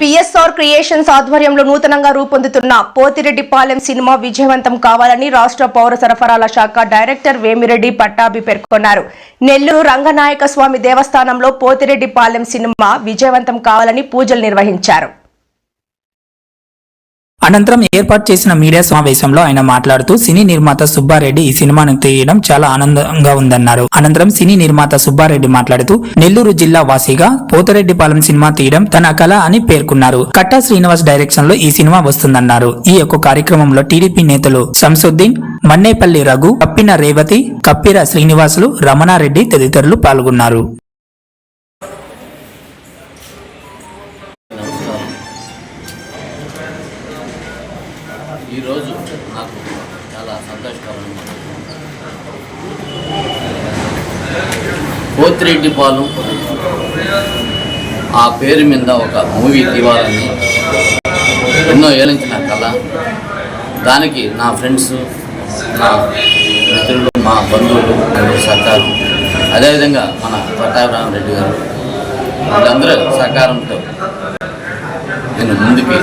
PSR creations ఆధ్వర్యంలో నూతనంగా రూపొందుతున్న పోతిరెడ్డిపాలెం సినిమా విజయవంతం కావాలని రాష్ట్ర పౌర సరఫరాల శాఖ డైరెక్టర్ వేమిరెడ్డి పట్టాభి పేర్కొన్నారు. నెల్లూరు రంగనాయక స్వామి దేవస్థానంలో పోతిరెడ్డిపాలెం సినిమా విజయవంతం కావాలని పూజలు నిర్వహించారు. అనంతరం ఏర్పాటు చేసిన మీడియా సమావేశంలో ఆయన మాట్లాడుతూ సినీ నిర్మాత సుబ్బారెడ్డి ఈ సినిమాను తీయడం చాలా ఆనందంగా ఉందన్నారు. అనంతరం సినీ నిర్మాత సుబ్బారెడ్డి మాట్లాడుతూ నెల్లూరు జిల్లా వాసిగా పోతరెడ్డిపాలెం సినిమా తీయడం తన కళ అని పేర్కొన్నారు. కట్టా శ్రీనివాస్ డైరెక్షన్లో ఈ సినిమా వస్తుందన్నారు. ఈ యొక్క కార్యక్రమంలో టీడీపీ నేతలు శంసుద్దీన్ మన్నేపల్లి రఘు కప్పిన రేవతి కప్పిర శ్రీనివాసులు రమణారెడ్డి తదితరులు పాల్గొన్నారు. ఈరోజు నాకు చాలా సంతోషకరమైన పోతిరెడ్డిపాలెం ఆ పేరు మీద ఒక మూవీ తీవాలని ఎన్నో ఏలించిన కళ దానికి నా ఫ్రెండ్స్ నా మిత్రులు మా బంధువులు సహకారం. అదేవిధంగా మన పట్టాభిరామరెడ్డి గారు. వీళ్ళందరూ సహకారంతో నేను ముందుకి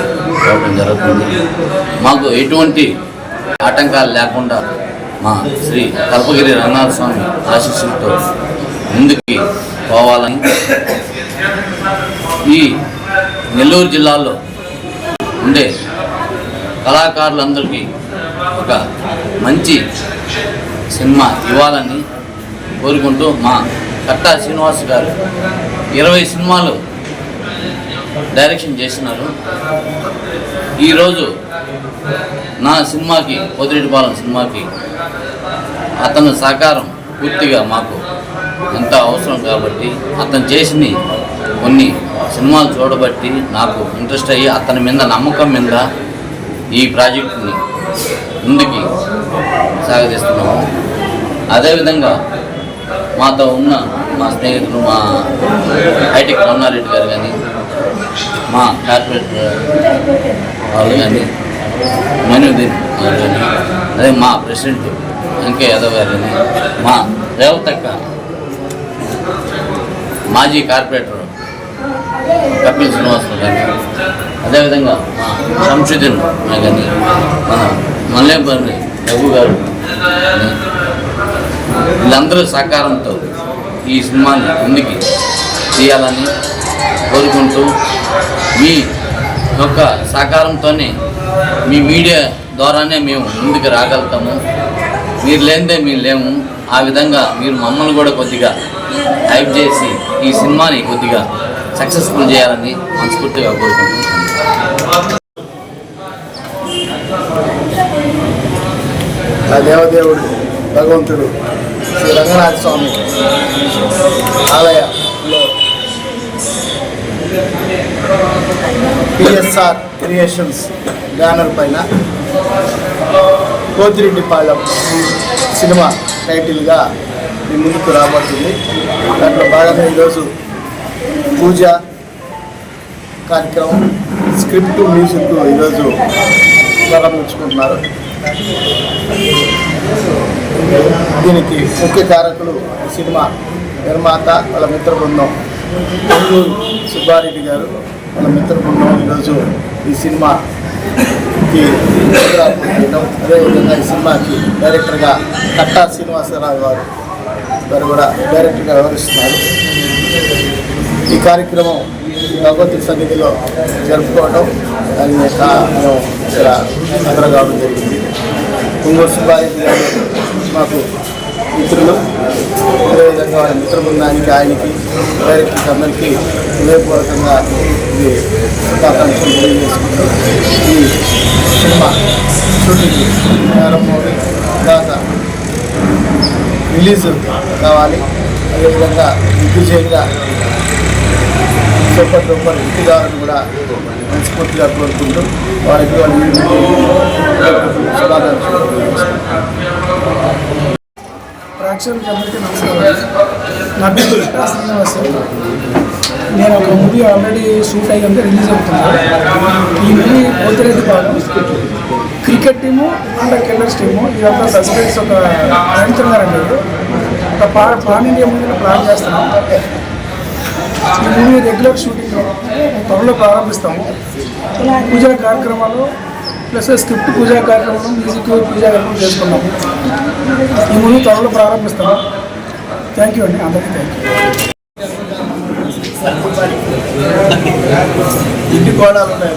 రావడం జరుగుతుంది. మాకు ఎటువంటి ఆటంకాలు లేకుండా మా శ్రీ కల్పగిరి రంగనాథ స్వామి ఆశీస్సులతో ముందుకి పోవాలని ఈ నెల్లూరు జిల్లాలో ఉండే కళాకారులందరికీ ఒక మంచి సినిమా ఇవ్వాలని కోరుకుంటూ మా కట్టా శ్రీనివాస్ గారు ఇరవై సినిమాలు డైరెక్షన్ చేసినారు ఈరోజు నా సినిమాకి పొదిరెడ్డిపాలెం సినిమాకి అతని సహకారం పూర్తిగా మాకు ఎంత అవసరం కాబట్టి అతను చేసిన కొన్ని సినిమాలు చూడబట్టి నాకు ఇంట్రెస్ట్ అయ్యి అతని మీద నమ్మకం మీద ఈ ప్రాజెక్టుని ముందుకి సాగదీస్తున్నాము. అదేవిధంగా మాతో ఉన్న మా స్నేహితులు మా హైటెక్ రమణారెడ్డి గారు కానీ మా కార్పొరేటర్ వాళ్ళు కానీ మనుద్దీన్ వాళ్ళు కానీ అదే మా ప్రెసిడెంట్ వెంకయ్య యాదవ్ గారు కానీ మా రేవతక్క మాజీ కార్పొరేటర్ కపిల్ శ్రీనివాసులు కానీ అదేవిధంగా మా శంషుద్దీన్ కానీ మన మల్లేపల్లి రఘు గారు వీళ్ళందరూ సహకారంతో ఈ సినిమాని ముందుకి తీయాలని కోరుకుంటూ మీ యొక్క సహకారంతోనే మీ మీడియా ద్వారానే మేము ముందుకు రాగలుగుతాము. మీరు లేనిదే మేము లేము. ఆ విధంగా మీరు మమ్మల్ని కూడా కొద్దిగా హైప్ చేసి ఈ సినిమాని కొద్దిగా సక్సెస్ఫుల్ చేయాలని మనస్ఫూర్తిగా కోరుకుంటున్నాను. ఆ దేవదేవుడు భగవంతుడు శ్రీ రంగనాథ స్వామి ఆలయ పిఎస్ఆర్ క్రియేషన్స్ బ్యానర్ పైన కోతిరెడ్డిపాళెం సినిమా టైటిల్గా మీ ముందుకు రాబోతుంది దాంట్లో భాగంగా ఈరోజు పూజ కార్యక్రమం స్క్రిప్ట్ మ్యూజిక్ ఈరోజు ప్రారంభించుకుంటున్నారు. దీనికి ముఖ్య కారకులు సినిమా నిర్మాత వాళ్ళ మిత్ర బృందం సుబ్బారెడ్డి గారు. మన మిత్ర బృందం ఈరోజు ఈ సినిమాకి చేయడం అదేవిధంగా ఈ సినిమాకి డైరెక్టర్గా కట్టా శ్రీనివాసరావు గారు గారు కూడా డైరెక్టర్గా వ్యవహరిస్తున్నారు. ఈ కార్యక్రమం భగవతి సన్నిధిలో జరుపుకోవడం దాని యొక్క మేము ఇక్కడ హాజరు కావడం జరిగింది. కుంగూరు సుబ్బారెడ్డి గారు మాకు మిత్రులు అదేవిధంగా వాళ్ళ మిత్ర బృందానికి ఆయనకి డైరెక్టర్స్ అందరికీ హృదయపూర్వకంగా ఇది శుభాకాంక్షలు తెలియజేసుకుంటూ ఈ సినిమా షూటింగ్ ప్రారంభం తర్వాత రిలీజ్ కావాలి అదేవిధంగా దిగ్విజయంగా సూపర్ డూపర్ ఇంటిదారులను కూడా మనస్ఫూర్తిగా కోరుకుంటూ వారికి వాళ్ళ శుభాకాంక్షలు తెలియజేసుకుంటున్నాను. ప్రేక్షకులకి అందరికీ నమస్కారం నా పేరు కృష్ణా శ్రీనివాస్ నేను ఒక మూవీ ఆల్రెడీ షూట్ అయ్యి ఉంటే రిలీజ్ అవుతుంది ఈ మూవీ పోతిరెడ్డి భాగం cricket team and killers team ఇదంతా సస్పెన్స్ ఒక రండి ఒక పా పాన్ ఇండియా మూవీని ప్లాన్ చేస్తున్నాం. ఈ మూవీ రెగ్యులర్ షూటింగ్ త్వరలో ప్రారంభిస్తాము. పూజా కార్యక్రమాలు ప్లస్ స్క్రిప్ట్ పూజా కార్యక్రమం మ్యూజిక్ పూజా కార్యక్రమం చేసుకున్నాము. ఈ ముందు త్వరలో ప్రారంభిస్తాం థ్యాంక్ యూ అండి. అందరికీ థ్యాంక్ యూ ఇంటి కోడాలు ఉన్నాయి